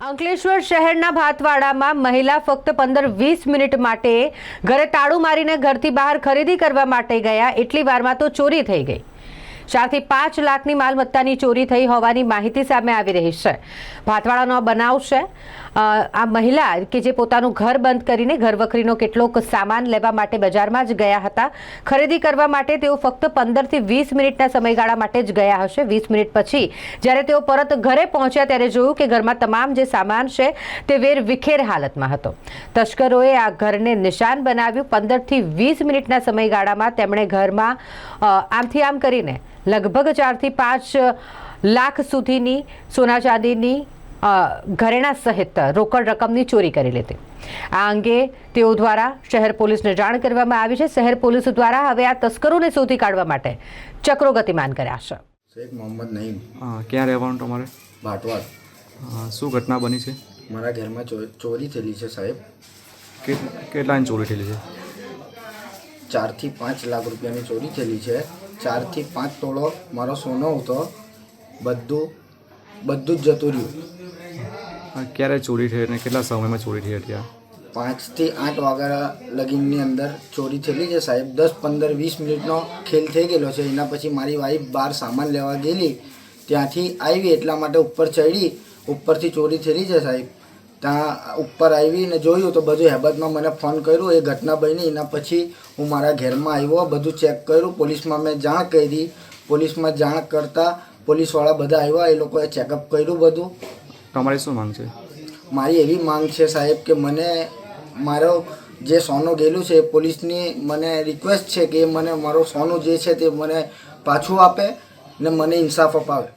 અંકલેશ્વર શહેરના ભાતવાડામાં મહિલા ફક્ત પંદર વીસ મિનિટ માટે ઘરે તાળું મારીને ઘરથી બહાર ખરીદી કરવા માટે ગયા. એટલી વારમાં તો ચોરી થઈ ગઈ. ચારથી પાંચ લાખની માલમત્તાની ચોરી થઈ હોવાની માહિતી સામે આવી રહી છે. ભાતવાડાનો બનાવ છે. આ મહિલા કે જે પોતાનું ઘર બંધ કરીને ઘરવખરીનો કેટલોક સામાન લેવા માટે બજારમાં જ ગયા હતા. ખરીદી કરવા માટે તેઓ ફક્ત પંદરથી વીસ મિનિટના સમયગાળા માટે જ ગયા હશે. વીસ મિનિટ પછી જ્યારે તેઓ પરત ઘરે પહોંચ્યા ત્યારે જોયું કે ઘરમાં તમામ જે સામાન છે તે વેર વિખેર હાલતમાં હતો. તસ્કરોએ આ ઘરને નિશાન બનાવ્યું. પંદરથી વીસ મિનિટના સમયગાળામાં તેમણે ઘરમાં આમથી આમ કરીને લગભગ ચારથી પાંચ લાખ સુધીની સોના ચાંદીની ઘરેણા સહિત રોકડ રકમની ચોરી કરી લીધી. આ અંગે તેઓ દ્વારા શહેર પોલીસને જાણ કરવામાં આવી છે. શહેર પોલીસ દ્વારા હવે આ તસ્કરોને શોધી કાઢવા માટે ચક્રો ગતિમાન કર્યા છે. શેખ મોહમ્મદ નઈમ. હા, ક્યાં રહેવાનું તમારે? ભાટવાડ શું ઘટના બની છે? મારા ઘરમાં ચોરી થયેલી છે સાહેબ. કેટલાની ચોરી થયેલી છે? ચારથી પાંચ લાખ રૂપિયાની ચોરી થયેલી છે. ચારથી પાંચ તોળો મારો સોનો હતો. બધું બધું જ જતું રહ્યું. ક્યારે ચોરી થઈ અને કેટલા સમયમાં ચોરી થઈ હતી પાંચથી આઠ વાગ્યા લગીનની અંદર ચોરી થયેલી છે સાહેબ. દસ પંદર વીસ મિનિટનો ખેલ થઈ ગયેલો છે. એના પછી મારી વાઈફ બહાર સામાન લેવા ગયેલી. ત્યાંથી આવી એટલા માટે ઉપર ચડી ઉપરથી ચોરી થયેલી છે સાહેબ. ત્યાં ઉપર આવી ને જોયું તો બધું હેબતમાં મને ફોન કર્યો એ ઘટના બની એના પછી હું મારા ઘેરમાં આવ્યો બધું ચેક કર્યું પોલીસમાં મેં જાણ કરી પોલીસમાં જાણ કરતાં પોલીસવાળા બધા આવ્યા એ લોકોએ ચેકઅપ કર્યું બધું. તમારી શું માંગ છે? મારી એવી માંગ છે સાહેબ કે મને મારો જે સોનું ગયેલું છે એ પોલીસની મને રિક્વેસ્ટ છે કે મને મારો સોનું જે છે તે મને પાછું આપે ને મને ઇન્સાફ અપાવે.